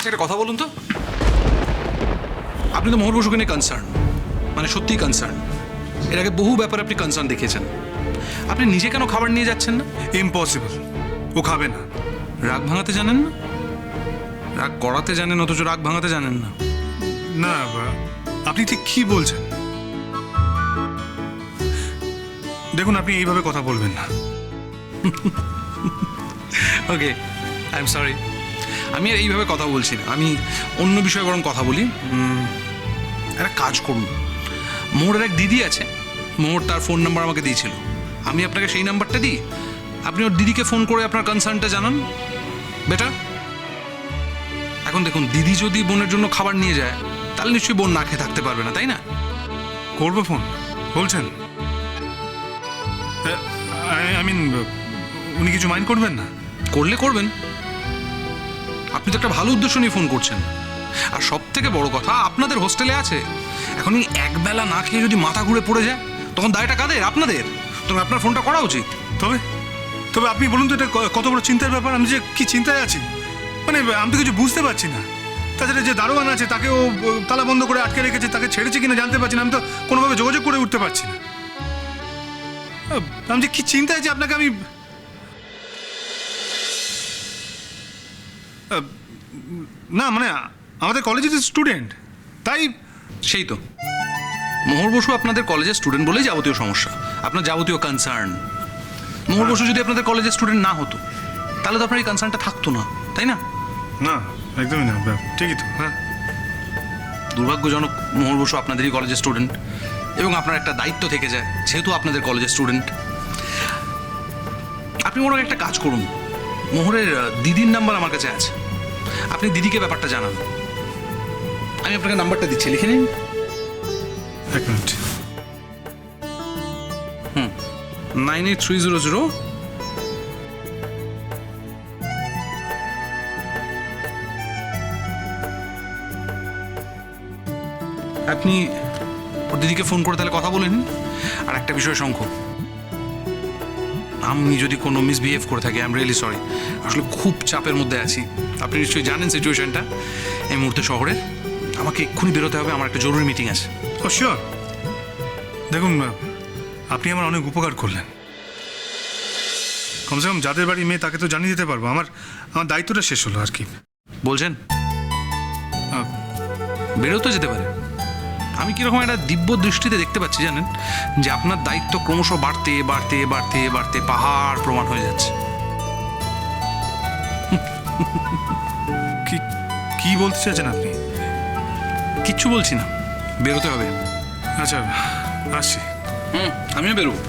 আচ্ছা একটা কথা বলুন তো। আপনি তো মোহর বসুকে নিয়ে কনসার্ন মানে সত্যিই কনসার্ন এর আগে বহু ব্যাপারে আপনি কনসার্ন দেখিয়েছেন। আপনি নিজে কেন খাবার নিয়ে যাচ্ছেন না? ইম্পসিবল ও খাবে না। রাগ ভাঙাতে জানেন না? রাগ করাতে জানেন অথচ রাগ ভাঙাতে জানেন না। না আপনি ঠিক কি বলছেন? দেখুন আপনি এইভাবে কথা বলবেন না। ওকে আই এম সরি আমি এইভাবে কথা বলছি না। আমি অন্য বিষয়ে বরং কথা বলি। একটা কাজ করুন। মোহরের এক দিদি আছে। মোহর তার ফোন নাম্বার আমাকে দিয়েছিল। আমি আপনাকে সেই নাম্বারটা দিই। আপনি ওর দিদিকে ফোন করে আপনার কনসার্নটা জানান। বেটার এখন দেখুন, দিদি যদি বোনের জন্য খাবার নিয়ে যায়, তাহলে নিশ্চয়ই বোন না খেয়ে থাকতে পারবে না, তাই না? করব ফোন বলছেন? আই মিন উনি কিছু মাইন্ড করবেন না? করলে করবেন। আপনি তো একটা ভালো উদ্দেশ্য নিয়ে ফোন করছেন। আর সব থেকে বড় কথা, আপনাদের হোস্টেলে আছে। এখন এই একবেলা না খেয়ে যদি মাথা ঘুরে পড়ে যায়, তখন দায়টা কাদের? আপনাদের? তখন আপনার ফোনটা করা উচিত। তবে তবে আপনি বলুন তো এটা কত বড় চিন্তার ব্যাপার? আমি যে কি চিন্তায় আছি? মানে আমি তো কিছু বুঝতে পারছি না। তাছাড়া যে দারোয়ান আছে তাকে ও তালা বন্ধ করে আটকে রেখেছে, তাকে ছেড়েছে কিনা জানতে পারছি না। আমি তো কোনোভাবে যোগাযোগ করে উঠতে পারছি না। আমি যে কি চিন্তায় যে আপনাকে আমি না মানে আমাদের কলেজের স্টুডেন্ট তাই সেই তো। মোহর বসু আপনাদের কলেজের স্টুডেন্ট বলেই যাবতীয় সমস্যা আপনার যাবতীয় কনসার্ন মোহর বসু যদি আপনাদের কলেজের স্টুডেন্ট না হতো তাহলে তো আপনার এই কনসার্নটা থাকতো না তাই না? না একদমই না ঠিকই তো হ্যাঁ। দুর্ভাগ্যজনক মোহর বসু আপনাদেরই কলেজের স্টুডেন্ট এবং আপনার একটা দায়িত্ব থেকে যায় যেহেতু আপনাদের কলেজের স্টুডেন্ট আপনি ওনার একটা কাজ করুন মোহরের দিদির নাম্বার আমার কাছে আছে। আপনি দিদিকে ব্যাপারটা জানান। আমি আপনাকে নাম্বারটা দিচ্ছি লিখে নিন। এক মিনিট। হুম nine eight three zero zero. আপনি ওর দিদিকে ফোন করে তাহলে কথা বলে নিন। আর একটা বিষয় শঙ্খ আমি যদি কোনো মিসবিহেভ করে থাকি আই এম রিয়েলি সরি আসলে খুব চাপের মধ্যে আছি। আপনি নিশ্চয়ই জানেন সিচুয়েশনটা এই মুহূর্তে শহরের। আমাকে এক্ষুনি বেরোতে হবে আমার একটা জরুরি মিটিং আছে। ও শিওর দেখুন আপনি আমার অনেক উপকার করলেন। কমসে কম যাদের বাড়ি মেয়ে তাকে তো জানিয়ে দিতে পারব। আমার আমার দায়িত্বটা শেষ হলো আর কি। বলছেন? বেরোতে যেতে পারে। আমি কীরকম একটা দিব্য দৃষ্টিতে দেখতে পাচ্ছি জানেন যে আপনার দায়িত্ব ক্রমশ বাড়তে বাড়তে বাড়তে বাড়তে পাহাড় প্রমাণ হয়ে যাচ্ছে। কি কি বলতে চাইছেন আপনি? কিচ্ছু বলছি না। বেরোতে হবে। আচ্ছা আসছি। হুম আমিও বেরোবো।